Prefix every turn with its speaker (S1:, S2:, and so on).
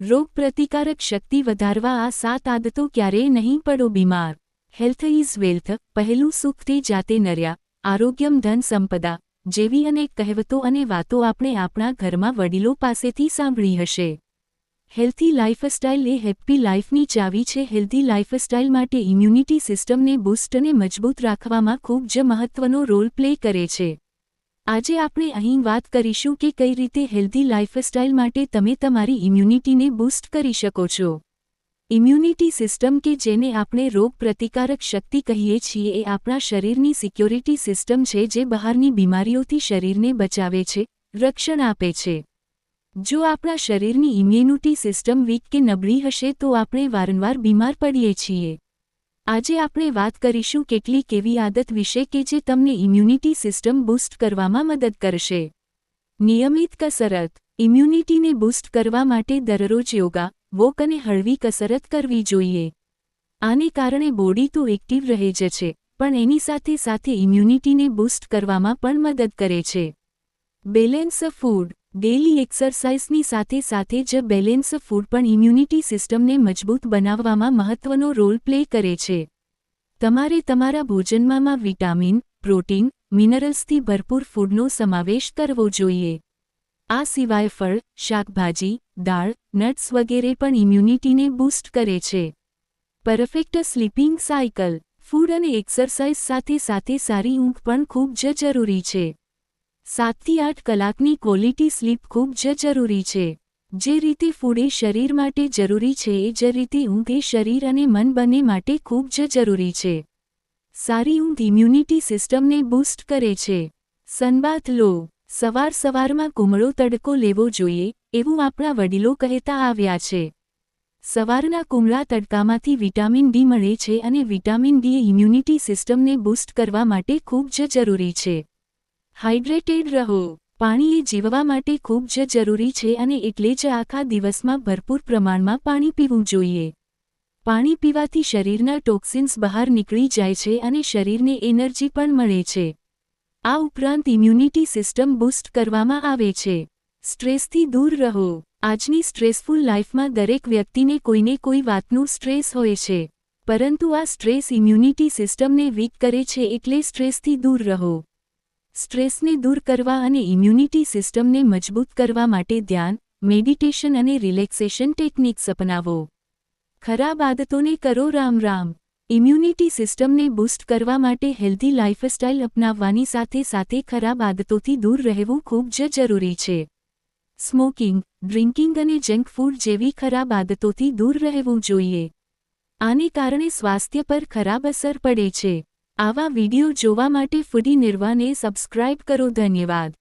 S1: રોગપ્રતિકારક શક્તિ વધારવા આ સાત આદતો ક્યારેય નહીં પડો બીમાર. હેલ્થ ઇઝ વેલ્થ પહેલું સુખથી જાતે નર્યા, આરોગ્યમ ધન સંપદા, જેવી અનેક કહેવતો અને વાતો આપણે આપણા ઘરમાં વડીલો પાસેથી સાંભળી હશે. હેલ્થી લાઇફસ્ટાઇલ એ હેપ્પી લાઇફની ચાવી છે. હેલ્ધી લાઇફસ્ટાઇલ માટે ઇમ્યુનિટી સિસ્ટમને બૂસ્ટ મજબૂત રાખવામાં ખૂબ જ મહત્વનો રોલ પ્લે કરે છે. આજે આપણે અહીં વાત કરીશું કે કઈ રીતે હેલ્ધી લાઇફસ્ટાઇલ માટે તમે તમારી ઇમ્યુનિટીને બૂસ્ટ કરી શકો છો. ઇમ્યુનિટી સિસ્ટમ કે જેને આપણે રોગ પ્રતિકારક શક્તિ કહીએ છીએ એ આપણા શરીરની સિક્યોરિટી સિસ્ટમ છે જે બહારની બીમારીઓથી શરીરને બચાવે છે, રક્ષણ આપે છે. જો આપણા શરીરની ઇમ્યુનિટી સિસ્ટમ વીક કે નબળી હશે તો આપણે વારંવાર બીમાર પડીએ છીએ. આજે આપણે વાત કરીશું કેટલીક એવી આદત વિશે કે જે તમને ઇમ્યુનિટી સિસ્ટમ બૂસ્ટ કરવામાં મદદ કરશે. નિયમિત કસરત. ઇમ્યુનિટીને બૂસ્ટ કરવા માટે દરરોજ યોગા, વોક અને હળવી કસરત કરવી જોઈએ. આને કારણે બોડી તો એક્ટિવ રહે જ છે, પણ એની સાથે સાથે ઇમ્યુનિટીને બૂસ્ટ કરવામાં પણ મદદ કરે છે. બેલેન્સ ફૂડ ડેલી એક્સરસાઇઝની સાથે સાથે જ બેલેન્સ ફૂડ પણ ઇમ્યુનિટી સિસ્ટમને મજબૂત બનાવવામાં મહત્વનો રોલ પ્લે કરે છે. તમારે તમારા ભોજનમાં વિટામિન, પ્રોટીન, મિનરલ્સથી ભરપૂર ફૂડનો સમાવેશ કરવો જોઈએ. આ સિવાય ફળ, શાકભાજી, દાળ, નટ્સ વગેરે પણ ઇમ્યુનિટીને બૂસ્ટ કરે છે. પરફેક્ટ સ્લીપિંગ સાયકલ, ફૂડ અને એક્સરસાઇઝ સાથે સાથે સારી ઊંઘ પણ ખૂબ જ જરૂરી છે. સાતથી આઠ કલાકની ક્વોલિટી સ્લીપ ખૂબ જ જરૂરી છે. જે રીતે ફૂડ એ શરીર માટે જરૂરી છે, એ જ રીતે ઊંઘ એ શરીર અને મન બંને માટે ખૂબ જ જરૂરી છે. સારી ઊંઘ ઇમ્યુનિટી સિસ્ટમને બૂસ્ટ કરે છે. સનબાથ લો. સવાર સવારમાં કુમળો તડકો લેવો જોઈએ, એવું આપણા વડીલો કહેતા આવ્યા છે. સવારના કુમળા તડકામાંથી વિટામિન ડી મળે છે અને વિટામિન ડી ઇમ્યુનિટી સિસ્ટમને બૂસ્ટ કરવા માટે ખૂબ જ જરૂરી છે. હાઇડ્રેટેડ રહો. પાણી એ જીવવા માટે ખૂબ જ જરૂરી છે અને એટલે જ આખા દિવસમાં ભરપૂર પ્રમાણમાં પાણી પીવું જોઈએ. પાણી પીવાથી શરીરના ટોક્સિન્સ બહાર નીકળી જાય છે અને શરીરને એનર્જી પણ મળે છે. આ ઉપરાંત ઇમ્યુનિટી સિસ્ટમ બૂસ્ટ કરવામાં આવે છે. સ્ટ્રેસથી દૂર રહો. આજની સ્ટ્રેસફુલ લાઇફમાં દરેક વ્યક્તિને કોઈને કોઈ વાતનું સ્ટ્રેસ હોય છે. પરંતુ આ સ્ટ્રેસ ઇમ્યુનિટી સિસ્ટમને વીક કરે છે એટલે સ્ટ્રેસથી દૂર રહો. સ્ટ્રેસને દૂર કરવા અને ઇમ્યુનિટી સિસ્ટમને મજબૂત કરવા માટે ધ્યાન, મેડિટેશન અને રિલેક્સેશન ટેકનિક્સ અપનાવો. ખરાબ આદતોને કરો રામ રામ. ઇમ્યુનિટી સિસ્ટમને બૂસ્ટ કરવા માટે હેલ્ધી લાઇફસ્ટાઇલ અપનાવવાની સાથે સાથે ખરાબ આદતોથી દૂર રહેવું ખૂબ જ જરૂરી છે. સ્મોકિંગ, ડ્રિંકિંગ અને જંક ફૂડ જેવી ખરાબ આદતોથી દૂર રહેવું જોઈએ. આને કારણે સ્વાસ્થ્ય પર ખરાબ અસર પડે છે. આવા વિડિયો જોવા માટે ફૂડી નિર્વાને સબસ્ક્રાઇબ કરો. ધન્યવાદ.